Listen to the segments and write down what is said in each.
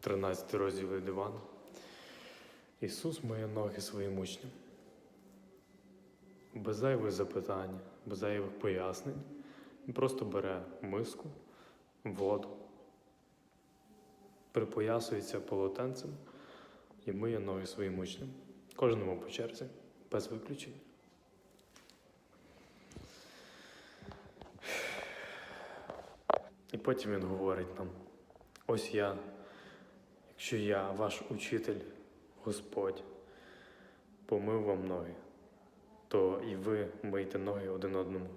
13 розділ від Івана. Ісус миє ноги своїм учням. Без зайвих запитань, без зайвих пояснень. Він просто бере миску, воду, припоясується полотенцем і миє ноги своїм учням. Кожному по черзі, без виключення. І потім він говорить нам: ось я, якщо я, ваш учитель, Господь, помив вам ноги, то і ви мийте ноги один одному.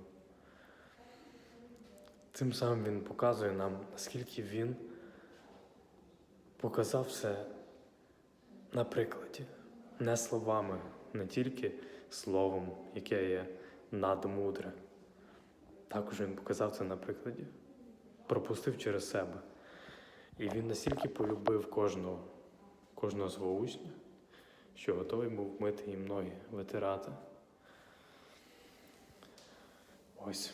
Цим самим він показує нам, наскільки він показав все на прикладі, не словами, не тільки словом, яке є надмудре. Також він показав це на прикладі пропустив через себе. І він настільки полюбив кожного, кожного свого учня, що готовий був мити їм ноги, витирати. Ось.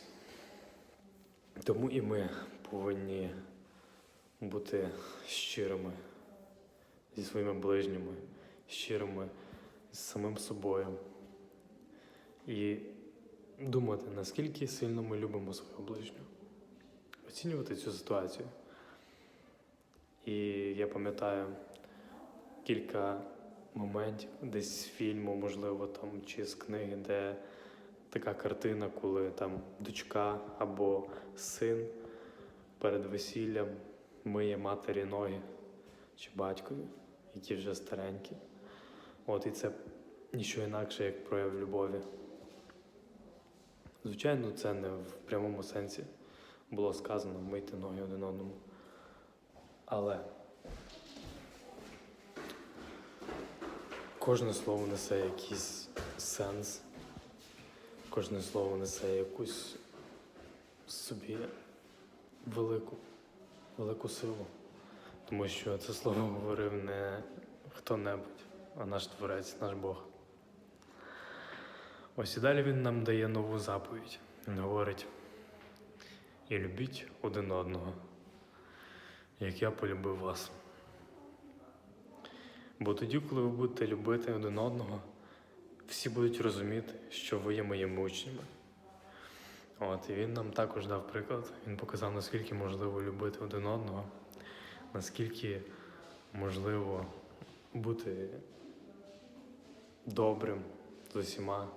Тому і ми повинні бути щирими зі своїми ближніми, щирими з самим собою. І думати, наскільки сильно ми любимо свого ближнього оцінювати цю ситуацію. І я пам'ятаю кілька моментів, десь з фільму, можливо, там, чи з книги, де така картина, коли там дочка або син перед весіллям миє матері ноги чи батькові, які вже старенькі. От і це нічого інакше, як прояв любові. Звичайно, це не в прямому сенсі було сказано мити ноги один одному. Але кожне слово несе якийсь сенс, кожне слово несе якусь собі велику, велику силу. Тому що це слово говорив не хто-небудь, а наш Творець, наш Бог. Ось і далі він нам дає нову заповідь. Він говорить і любіть один одного, як я полюбив вас. Бо тоді, коли ви будете любити один одного, всі будуть розуміти, що ви є моїми учнями. От, і він нам також дав приклад. Він показав, наскільки можливо любити один одного, наскільки можливо бути добрим з усіма,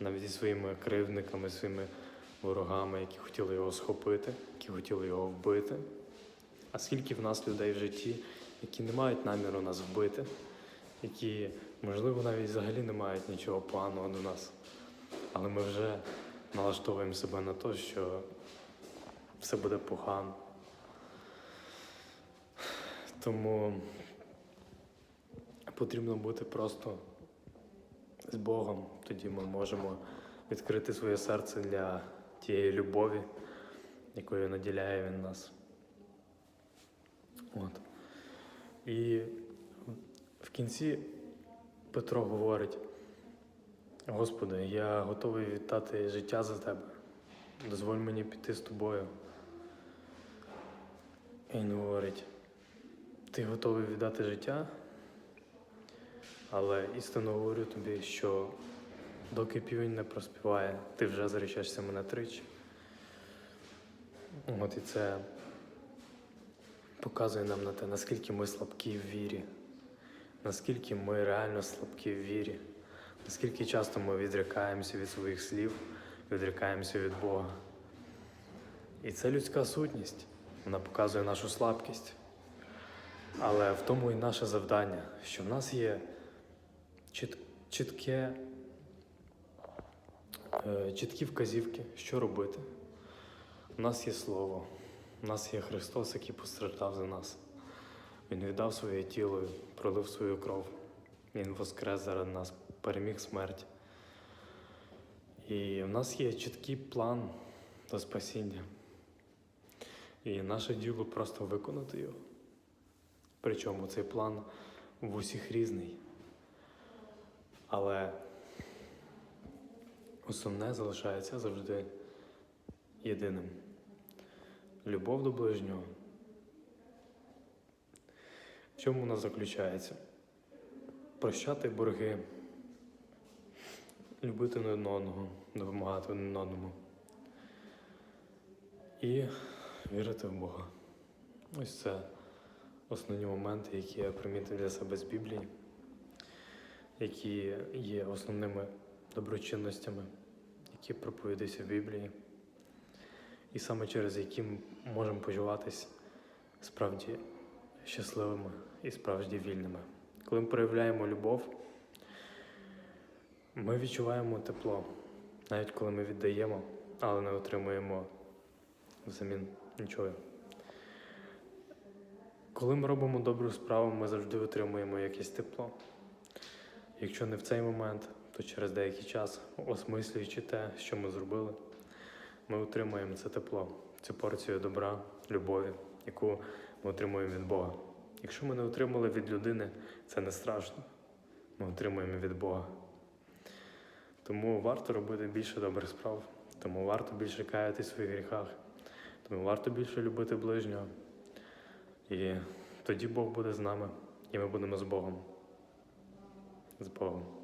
навіть зі своїми кривдниками, своїми ворогами, які хотіли його схопити, які хотіли його вбити. А скільки в нас людей в житті, які не мають наміру нас вбити, які, можливо, навіть взагалі не мають нічого поганого до нас. Але ми вже налаштовуємо себе на те, що все буде погано. Тому потрібно бути просто з Богом, тоді ми можемо відкрити своє серце для тієї любові, якою наділяє він нас. От. І в кінці Петро говорить: Господи, я готовий віддати життя за тебе. Дозволь мені піти з тобою. І він говорить, ти готовий віддати життя, але істинно говорю тобі, що доки півень не проспіває, ти вже зарічаєшся мене тричі. От і це показує нам на те, наскільки ми слабкі в вірі, наскільки ми реально слабкі в вірі, наскільки часто ми відрікаємося від своїх слів, відрікаємося від Бога. І це людська сутність, вона показує нашу слабкість. Але в тому і наше завдання, що в нас є чіт- чітке е, чіткі вказівки, що робити. У нас є Слово, у нас є Христос, який постраждав за нас. Він віддав своє тіло, пролив свою кров. Він воскрес заради нас, переміг смерть. І в нас є чіткий план до спасіння. І наше діло просто виконати його. Причому цей план в усіх різний. Але основне залишається завжди єдиним. Любов до ближнього. В чому вона заключається? Прощати борги, любити не одного, допомагати один одному і вірити в Бога. Ось це основні моменти, які я примітив для себе з Біблії, які є основними доброчинностями, які проповідуються в Біблії, і саме через які ми можемо почуватись справді щасливими і справді вільними. Коли ми проявляємо любов, ми відчуваємо тепло, навіть коли ми віддаємо, але не отримуємо взамін нічого. Коли ми робимо добру справу, ми завжди отримуємо якесь тепло. Якщо не в цей момент, то через деякий час, осмислюючи те, що ми зробили, ми отримуємо це тепло, цю порцію добра, любові, яку ми отримуємо від Бога. Якщо ми не отримали від людини, це не страшно. Ми отримуємо від Бога. Тому варто робити більше добрих справ, тому варто більше каяти в своїх гріхах, тому варто більше любити ближнього. І тоді Бог буде з нами, і ми будемо з Богом. З Богом.